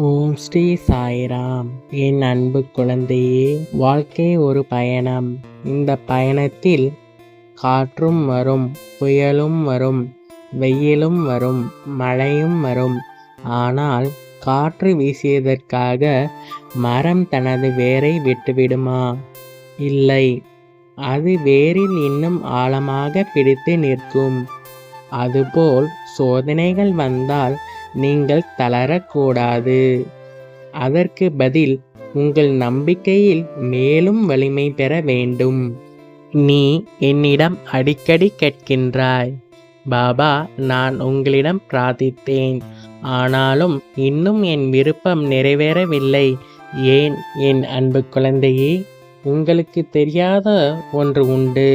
ஓம் ஸ்ரீ சாய்ராம். என் அன்பு குழந்தையே வாழ்க்கை ஒரு பயணம். இந்த பயணத்தில் காற்றும் வரும் புயலும் வரும் வெயிலும் வரும் மழையும் வரும். ஆனால் காற்று வீசியதற்காக மரம் தனது வேரை விட்டுவிடுமா? இல்லை. அது வேரில் இன்னும் ஆழமாக பிடித்து நிற்கும். அதுபோல் சோதனைகள் வந்தால் நீங்கள் தளரக்கூடாது. அதற்கு பதில் உங்கள் நம்பிக்கையில் மேலும் வலிமை பெற வேண்டும். நீ என்னிடம் அடிக்கடி கேட்கின்றாய். பாபா நான் உங்களிடம் பிரார்த்தித்தேன். ஆனாலும் இன்னும் என் விருப்பம் நிறைவேறவில்லை. ஏன் என் அன்பு குழந்தையே உங்களுக்கு தெரியாத ஒன்று உண்டு.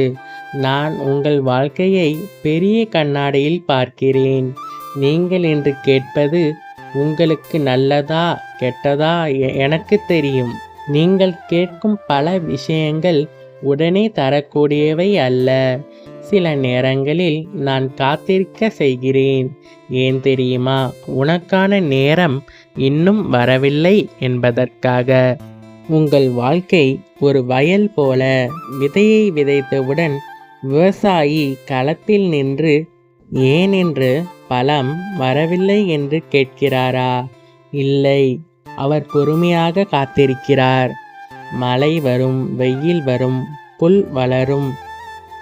நான் உங்கள் வாழ்க்கையை பெரிய கண்ணாடியில் பார்க்கிறேன். நீங்கள் என்று கேட்பது உங்களுக்கு நல்லதா கெட்டதா எ- எனக்கு தெரியும். நீங்கள் கேட்கும் பல விஷயங்கள் உடனே தரக்கூடியவை அல்ல. சில நேரங்களில் நான் காத்திருக்க செய்கிறேன். ஏன் தெரியுமா? உனக்கான நேரம் இன்னும் வரவில்லை என்பதற்காக. உங்கள் வாழ்க்கை ஒரு வயல் போல. விதையை விதைத்தவுடன் விவசாயி களத்தில் நின்று ஏன் என்று பழம் வரவில்லை என்று கேட்கிறாரா? இல்லை அவர் பொறுமையாக காத்திருக்கிறார். மழை வரும் வெயில் வரும் புல் வளரும்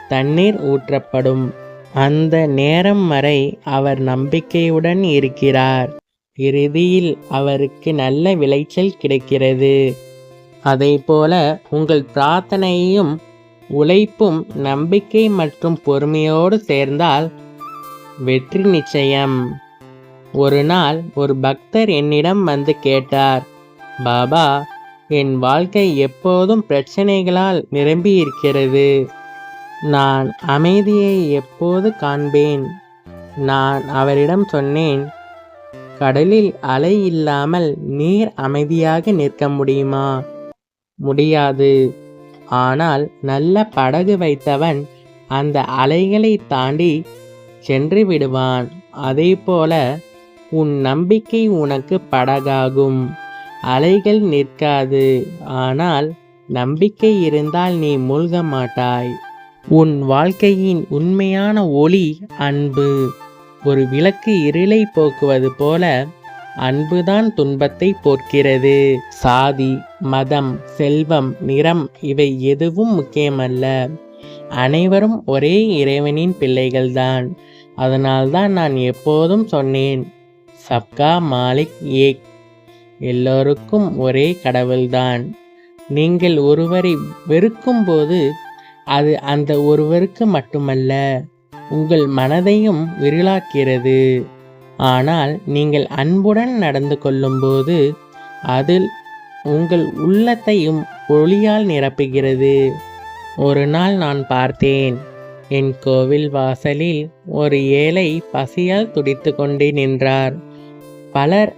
தண்ணீர் ஊற்றப்படும். அந்த நேரம் வரை அவர் நம்பிக்கையுடன் இருக்கிறார். இறுதியில் அவருக்கு நல்ல விளைச்சல் கிடைக்கிறது. அதேபோல உங்கள் பிரார்த்தனையும் உழைப்பும் நம்பிக்கை மற்றும் பொறுமையோடு சேர்ந்தால் வெற்றி நிச்சயம். ஒரு நாள் ஒரு பக்தர் என்னிடம் வந்து கேட்டார் பாபா என் வாழ்க்கை எப்போதும் பிரச்சனைகளால் நிரம்பி இருக்கிறது நான் அமைதியை எப்போது காண்பேன்? நான் அவரிடம் சொன்னேன் கடலில் அலை இல்லாமல் நீர் அமைதியாக நிற்க முடியுமா? முடியாது. ஆனால் நல்ல படகு வைத்தவன் அந்த அலைகளை தாண்டி சென்று விடுவான் அதேபோல உன் நம்பிக்கை உனக்கு படகாகும். அலைகள் நிற்காது. ஆனால் நம்பிக்கை இருந்தால் நீ மூழ்க மாட்டாய் உன் வாழ்க்கையின் உண்மையான ஒளி அன்பு. ஒரு விளக்கு இருளை போக்குவது போல அன்புதான் துன்பத்தை போக்கிறது சாதி மதம் செல்வம் நிறம் இவை எதுவும் முக்கியமல்ல. அனைவரும் ஒரே இறைவனின் பிள்ளைகள்தான். அதனால்தான் நான் எப்போதும் சொன்னேன் சப்கா மாலிக் ஏக் எல்லோருக்கும் ஒரே கடவுள்தான். நீங்கள் ஒருவரை வெறுக்கும்போது அது அந்த ஒருவருக்கு மட்டுமல்ல உங்கள் மனதையும் விரிலாக்கிறது. ஆனால் நீங்கள் அன்புடன் நடந்து கொள்ளும்போது அதில் உங்கள் உள்ளத்தையும் ஒளியால் நிரப்புகிறது. ஒரு நாள் நான் பார்த்தேன். என் கோவில் வாசலில் ஒரு ஏழை பசியால் துடித்து கொண்டே நின்றார். பலர்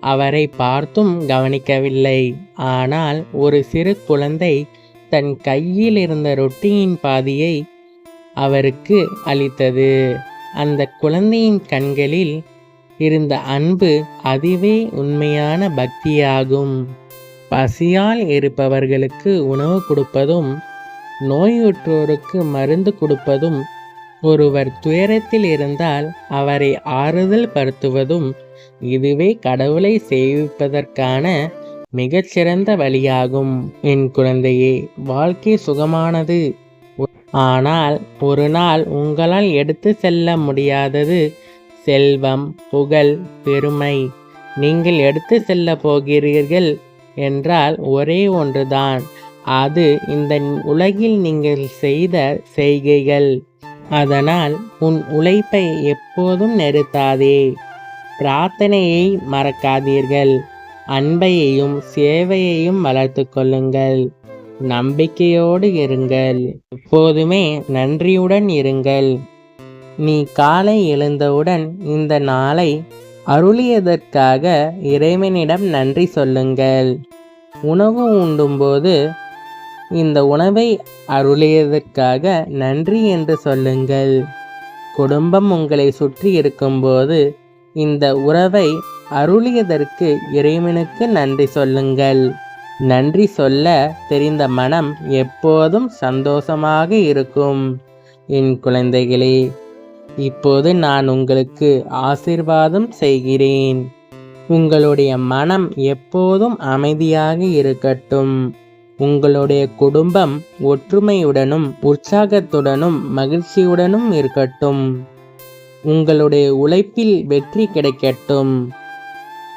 அவரை பார்த்தும் கவனிக்கவில்லை. ஆனால் ஒரு சிறு குழந்தை தன் கையில் இருந்த ரொட்டியின் பாதியை அவருக்கு அளித்தது. அந்த குழந்தையின் கண்களில் இருந்த அன்பு அதுவே உண்மையான பக்தியாகும். பசியால் இருப்பவர்களுக்கு உணவு கொடுப்பதும் நோயுற்றோருக்கு மருந்து கொடுப்பதும் ஒருவர் துயரத்தில் இருந்தால் அவரை ஆறுதல் படுத்துவதும் இதுவே கடவுளை சேவிப்பதற்கான மிகச்சிறந்த வழியாகும். என் குழந்தையே வாழ்க்கை சுகமானது. ஆனால் ஒரு நாள் உங்களால் எடுத்து செல்ல முடியாதது செல்வம் புகழ் பெருமை. நீங்கள் எடுத்து செல்ல போகிறீர்கள் என்றால் ஒரே ஒன்றுதான். அது இந்த உலகில் நீங்கள் செய்த செய்கைகள். அதனால் உன் உழைப்பை எப்போதும் நிறுத்தாதே. பிரார்த்தனையை மறக்காதீர்கள். அன்பையையும் சேவையையும் வளர்த்து கொள்ளுங்கள். நம்பிக்கையோடு இருங்கள். எப்போதுமே நன்றியுடன் இருங்கள். நீ காலை எழுந்தவுடன் இந்த நாளை அருளியதற்காக இறைவனிடம் நன்றி சொல்லுங்கள். உணவு உண்டும்போது இந்த உணவை அருளியதற்காக நன்றி என்று சொல்லுங்கள். குடும்பம் உங்களை சுற்றி இருக்கும்போது இந்த உறவை அருளியதற்கு இறைவனுக்கு நன்றி சொல்லுங்கள். நன்றி சொல்ல தெரிந்த மனம் எப்போதும் சந்தோஷமாக இருக்கும். என் குழந்தைகளே இப்போது நான் உங்களுக்கு ஆசிர்வாதம் செய்கிறேன். உங்களுடைய மனம் எப்போதும் அமைதியாக இருக்கட்டும். உங்களுடைய குடும்பம் ஒற்றுமையுடனும் உற்சாகத்துடனும் மகிழ்ச்சியுடனும் இருக்கட்டும். உங்களுடைய உழைப்பில் வெற்றி கிடைக்கட்டும்.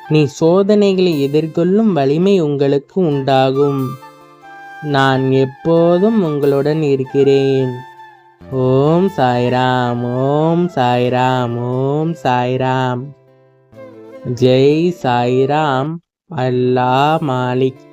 நீ சோதனைகளை எதிர்கொள்ளும் வலிமை உங்களுக்கு உண்டாகும். நான் எப்போதும் உங்களுடன் இருக்கிறேன். ஓம் சாய்ராம் ஓம் சாய்ராம் ஓம் சாய்ராம். ஜெய் சாய்ராம் அல்லா மாலிக்.